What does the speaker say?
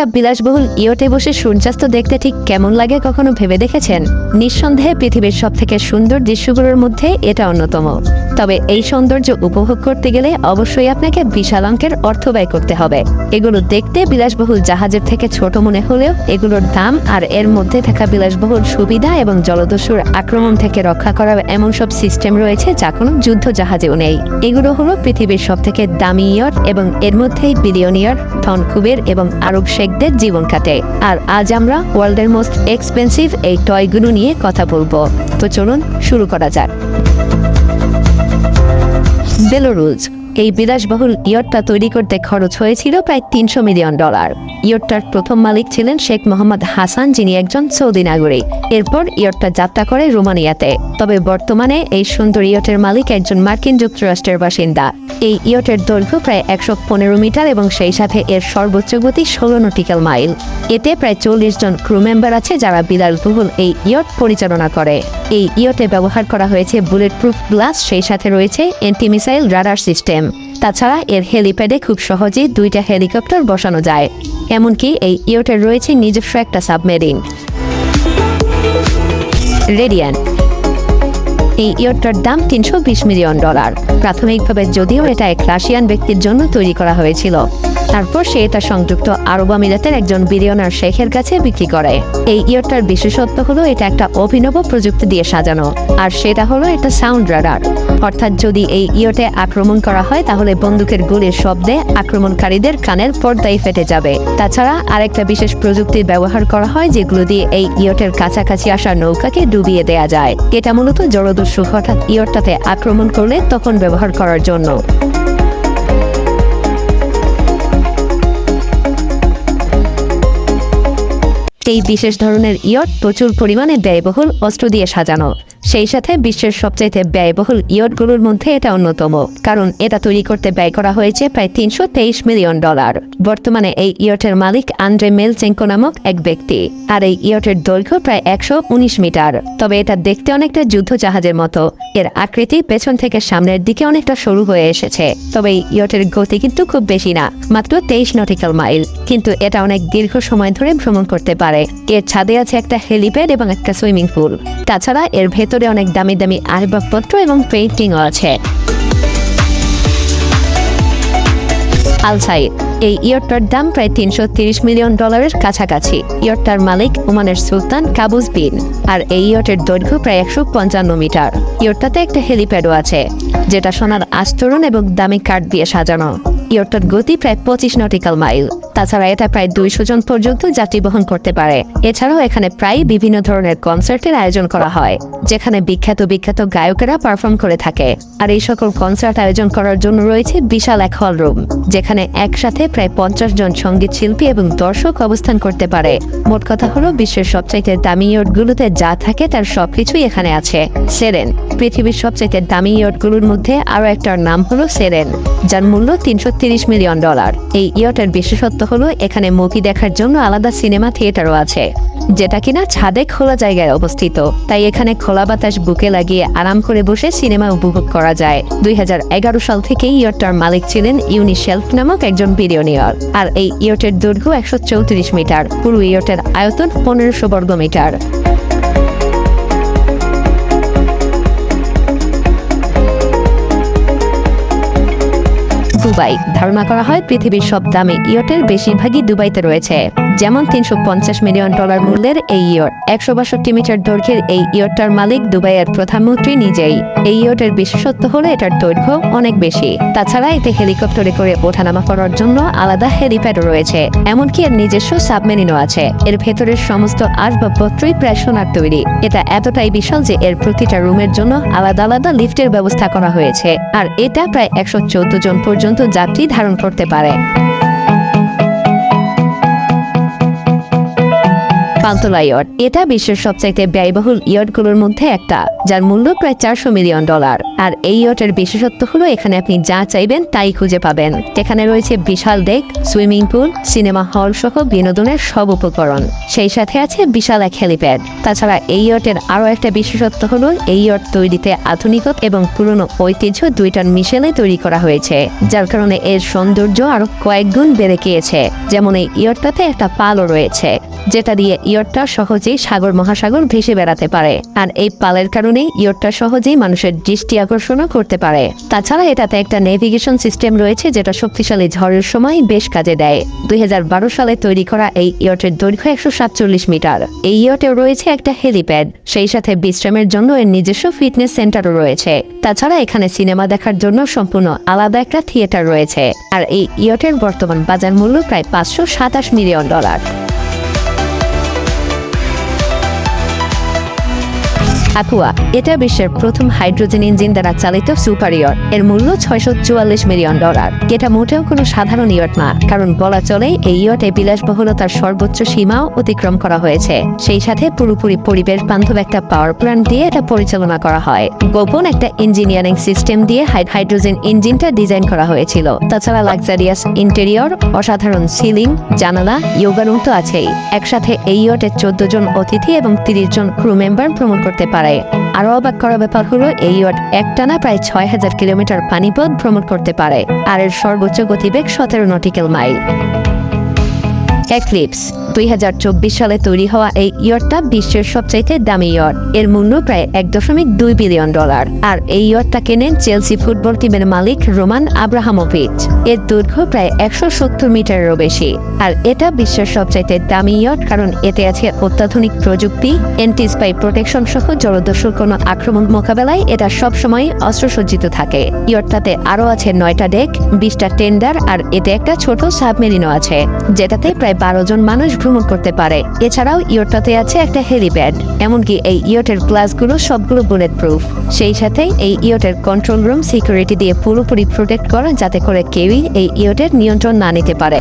একটা বিলাসবহুল ইয়টে বসে সূর্যাস্ত দেখতে ঠিক কেমন লাগে কখনো ভেবে দেখেছেন? নিঃসন্দেহে পৃথিবীর সবথেকে সুন্দর দৃশ্যগুলোর মধ্যে এটা অন্যতম। তবে এই সৌন্দর্য উপভোগ করতে গেলে অবশ্যই আপনাকে বিশাল অঙ্কের অর্থ ব্যয় করতে হবে। এগুলো দেখতে বিলাসবহুল জাহাজের থেকে ছোট মনে হলেও এগুলোর দাম আর এর মধ্যে থাকা বিলাসবহুল সুবিধা এবং জলদস্যুর আক্রমণ থেকে রক্ষা করার এমন সব সিস্টেম রয়েছে যা কোনো যুদ্ধ জাহাজেও নেই। এগুলো হলো পৃথিবীর সব থেকে দামি ইয়ট এবং এর মধ্যেই বিলিয়নিয়ার ধন কুবের এবং আরব শেখদের জীবন কাটে। আর আজ আমরা ওয়ার্ল্ডের মোস্ট এক্সপেন্সিভ এই টয়গুলো নিয়ে কথা বলব। তো চলুন শুরু করা যাক। বেলোরুজ এই বিলাসবহুল ইয়টটা তৈরি করতে খরচ হয়েছিল প্রায় তিনশো মিলিয়ন ডলার। ইয়টটার প্রথম মালিক ছিলেন শেখ মোহাম্মদ হাসান, যিনি একজন সৌদি নাগরিক। এরপর ইয়টটা যাত্রা করে রোমানিয়াতে। তবে বর্তমানে এই সুন্দর ইয়টের মালিক একজন মার্কিন যুক্তরাষ্ট্রের বাসিন্দা। এই ইয়টের দৈর্ঘ্য প্রায় একশো পনেরো মিটার এবং সেই সাথে এর সর্বোচ্চ গতি ষোলো নটিক্যাল মাইল। এতে প্রায় চল্লিশ জন ক্রু মেম্বার আছে যারা বিলাসবহুল এই ইয়ট পরিচালনা করে। এই ইয়টে ব্যবহার করা হয়েছে বুলেট প্রুফ গ্লাস, সেই সাথে রয়েছে অ্যান্টিমিসাইল রাডার সিস্টেম। তাছাড়া এর হেলিপ্যাডে খুব সহজেই দুইটা হেলিকপ্টার বসানো যায়। এমনকি এই ইয়টের রয়েছে নিজস্ব একটা সাবমেরিন। রেডিয়ান এই ইয়টটার দাম তিনশো বিশ মিলিয়ন ডলার। প্রাথমিকভাবে যদিও এটা এক রাশিয়ান ব্যক্তির জন্য তৈরি করা হয়েছিল। তারপর সে এটা সংযুক্ত আরব আমিরাতের একজন বিলিয়নার শেখের কাছে বিক্রি করে। এই ইয়টটার বিশেষত্ব হলো এটা একটা অভিনব প্রযুক্তি দিয়ে সাজানো। আর সেটা হলো একটা সাউন্ড রাডার। অর্থাৎ যদি এই ইয়টে আক্রমণ করা হয়, তাহলে বন্দুকের গুলির শব্দে আক্রমণকারীদের কানের পর্দায় ফেটে যাবে। তাছাড়া আরেকটা বিশেষ প্রযুক্তির ব্যবহার করা হয়, যেগুলো দিয়ে এই ইয়টের কাছাকাছি আসা নৌকাকে ডুবিয়ে দেয়া যায়। এটা মূলত জলদস্যু হঠাৎ ইয়রটাতে আক্রমণ করলে তখন ব্যবহার করার জন্য। এই বিশেষ ধরনের ইয়ট প্রচুর পরিমাণে ব্যয়বহুল অস্ত্র দিয়ে সাজানো। সেই সাথে বিশ্বের সবচাইতে ব্যয়বহুল ইয়টগুলোর মধ্যে এটা অন্যতম, কারণ এটা তৈরি করতে ব্যয় করা হয়েছে প্রায় তিনশো তেইশ মিলিয়ন ডলার। বর্তমানে এই ইয়টের মালিক আন্দ্রে মেলচেঙ্কো নামক এক ব্যক্তি, আর এই ইয়টের দৈর্ঘ্য প্রায় একশো উনিশ মিটার। তবে এটা দেখতে অনেকটা যুদ্ধ জাহাজের মতো, এর আকৃতি পেছন থেকে সামনের দিকে অনেকটা সরু হয়ে এসেছে। তবে এই ইয়টের গতি কিন্তু খুব বেশি না, মাত্র তেইশ নটিক্যাল মাইল, কিন্তু এটা অনেক দীর্ঘ সময় ধরে ভ্রমণ করতে পারে। এর ছাদে আছে একটা হেলিপ্যাড এবং একটা সুইমিং পুল। তাছাড়া এর ভেতরে অনেক দামি দামি আসবাবপত্র এবং পেইন্টিংও আছে। আলসাইড এই ইয়টটার দাম প্রায় তিনশো মিলিয়ন ডলারের কাছাকাছি। ইয়টটার মালিক ওমানের সুলতান কাবুজ বিন, আর এই ইয়টের দৈর্ঘ্য প্রায় একশো পঞ্চান্ন মিটার। ইয়টটাতে একটা হেলিপ্যাডও আছে, যেটা সোনার আস্তরণ এবং দামি কাঠ দিয়ে সাজানো। ইয়টটার গতি প্রায় পঁচিশ নটিক্যাল মাইল তাছাড়া এটা প্রায় দুইশো জন পর্যন্ত যাত্রী বহন করতে পারে। এছাড়াও এখানে প্রায় বিভিন্ন ধরনের কনসার্টের আয়োজন করা হয়, যেখানে বিখ্যাত বিখ্যাত গায়কেরা পারফর্ম করে থাকে। আর এই সকল কনসার্ট আয়োজন করার জন্য রয়েছে বিশাল এক হল রুম যেখানে একসাথে প্রায় পঞ্চাশ জন সংগীত শিল্পী এবং দর্শক অবস্থান করতে পারে। মোট কথা হলো বিশ্বের সবচাইতে দামি ইয়টগুলোতে যা থাকে তার সবকিছুই এখানে আছে। সেরেন পৃথিবীর সবচাইতে দামি ইয়টগুলোর মধ্যে আরও একটার নাম হলো সেরেন, যার মূল্য তিনশো মিলিয়ন ডলার। এই ইয়টের বিশেষত্ব হলো এখানে মুভি দেখার জন্য আলাদা সিনেমা থিয়েটারও আছে, যেটা কিনা ছাদে খোলা জায়গায় অবস্থিত। তাই এখানে খোলা বাতাস বুকে লাগিয়ে আরাম করে বসে সিনেমা উপভোগ করা যায়। দুই হাজার এগারো সাল থেকে ইয়টটার মালিক ছিলেন ইউনিশেলফ নামক একজন বিলিয়নিয়র। আর এই ইয়টের দৈর্ঘ্য একশো চৌত্রিশ মিটার, পুরো ইয়টের আয়তন পনেরোশো বর্গ মিটার দুবাই। ধারণা করা হয় পৃথিবীর সব দামে ইয়টের বেশিরভাগই দুবাইতে রয়েছে। যেমন তিনশো পঞ্চাশ মিলিয়ন ডলার মূল্যের এই ইয়ট। একশো বাষট্টি মিটার দৈর্ঘ্যের এই ইয়টটার মালিক দুবাইয়ের প্রধানমন্ত্রী নিজেই। এই ইয়টের বিশেষত্ব হলো এটার দৈর্ঘ্য অনেক বেশি। তাছাড়া এতে হেলিকপ্টারে করে ওঠানামা করার জন্য আলাদা হেলিপ্যাডও রয়েছে। এমনকি এর নিজস্ব সাবমেরিনও আছে। এর ভেতরের সমস্ত আসবাবপত্রই প্রায় সোনার তৈরি। এটা এতটাই বিশাল যে এর প্রতিটা রুমের জন্য আলাদা আলাদা লিফটের ব্যবস্থা করা হয়েছে। আর এটা প্রায় একশো চোদ্দ জন পর্যন্ত যাত্রী ধারণ করতে পারে। পান্তলা ইয়ট এটা বিশ্বের সবচাইতে ব্যয়বহুল ইয়টগুলোর মধ্যে একটা, যার মূল্য প্রায় চারশো মিলিয়ন ডলার। আর এই ইয়টের বিশেষত্ব হলো এখানে আপনি যা চাইবেন তাই খুঁজে পাবেন। এখানে রয়েছে বিশাল deck swimming pool, cinema hall সহ বিনোদনের সব উপকরণ। সেই সাথে আছে বিশাল এক হেলিপ্যাড। তাছাড়া এই ইয়টের আরও একটা বিশেষত্ব হলো এই ইয়ট তৈরিতে আধুনিকত এবং পুরনো ঐতিহ্য দুইটার মিশেলে তৈরি করা হয়েছে, যার কারণে এর সৌন্দর্য আরও কয়েক গুণ বেড়ে গিয়েছে। যেমন এই ইয়টটাতে একটা পালও রয়েছে, যেটা দিয়ে ইয়টটা সহজেই সাগর মহাসাগর ভেসে বেড়াতে পারে। আর এই পালের কারণে ইয়টটা সহজেই মানুষের দৃষ্টি আকর্ষণও করতে পারে। তাছাড়া এটাতে একটা নেভিগেশন সিস্টেম রয়েছে যেটা শক্তিশালী ঝড়ের সময় বেশ কাজে দেয়। দুই হাজার বারো সালে তৈরি করা এই ইয়টের দৈর্ঘ্য একশো সাতচল্লিশ মিটার। এই ইয়টেও রয়েছে একটা হেলিপ্যাড সেই সাথে বিশ্রামের জন্য এর নিজস্ব ফিটনেস সেন্টারও রয়েছে। তাছাড়া এখানে সিনেমা দেখার জন্য সম্পূর্ণ আলাদা একটা থিয়েটার রয়েছে। আর এই ইয়টের বর্তমান বাজার মূল্য প্রায় পাঁচশো সাতাশ মিলিয়ন ডলার আকুয়া এটা বিশ্বের প্রথম হাইড্রোজেন ইঞ্জিন দ্বারা চালিত সুপার ইয়ট এর মূল্য ছয়শো চুয়াল্লিশ মিলিয়ন ডলার। এটা মোটেও কোনো সাধারণ ইয়ট না, কারণ বলা চলে এই ইয়টে বিলাসবহুলতার সর্বোচ্চ সীমাও অতিক্রম করা হয়েছে। সেই সাথে পুরোপুরি পরিবেশ বান্ধব একটা পাওয়ার প্ল্যান্ট দিয়ে এটা পরিচালনা করা হয়। গোপন একটা ইঞ্জিনিয়ারিং সিস্টেম দিয়ে হাই- হাইড্রোজেন ইঞ্জিনটা ডিজাইন করা হয়েছিল। তাছাড়া লাক্সারিয়াস ইন্টেরিয়র, অসাধারণ সিলিং, জানালা ইয়োগা রুম তো আছেই। একসাথে এই ইয়টে চোদ্দ জন অতিথি এবং তিরিশ জন ক্রু মেম্বার ভ্রমণ করতে পারে। আরও অবাক করা ব্যাপার হলো, এই ইয়ট একটানা প্রায় ছয় হাজার কিলোমিটার পানিপথ ভ্রমণ করতে পারে, আর এর সর্বোচ্চ গতিবেগ সতেরো নটিক্যাল মাইল। এক্লিপস দুই হাজার চব্বিশ সালে তৈরি হওয়া এই ইয়টটা বিশ্বের সবচাইতে দামি ইয়ট এর মূল্য প্রায় এক দশমিক দুই বিলিয়ন ডলার। আর এই ইয়টটা কেনেন চেলসি ফুটবল টিমের মালিক রোমান আব্রাহামোভিচ। এর দৈর্ঘ্য প্রায় একশো সত্তর মিটারেরও বেশি। আর এটা বিশ্বের সবচাইতে দামি ইয়ট কারণ এতে আছে অত্যাধুনিক প্রযুক্তি এন্টি স্পাই প্রোটেকশন সহ জলদস্যুর কোনো আক্রমণ মোকাবেলায় এটা সবসময় অস্ত্রসজ্জিত থাকে। ইয়টটাতে আরও আছে নয়টা ডেক, বিশটা টেন্ডার আর এতে একটা ছোট সাবমেরিনও আছে, যেটাতে প্রায় বারো জন মানুষ ভ্রমণ করতে পারে। এছাড়াও ইয়টটাতে আছে একটা হেলিপ্যাড এমনকি এই ইয়টের গ্লাসগুলো সবগুলো বুলেট প্রুফ সেই সাথে এই ইয়টের কন্ট্রোল রুম সিকিউরিটি দিয়ে পুরোপুরি প্রোটেক্ট করা যাতে করে কেউই এই ইয়টের নিয়ন্ত্রণ না নিতে পারে।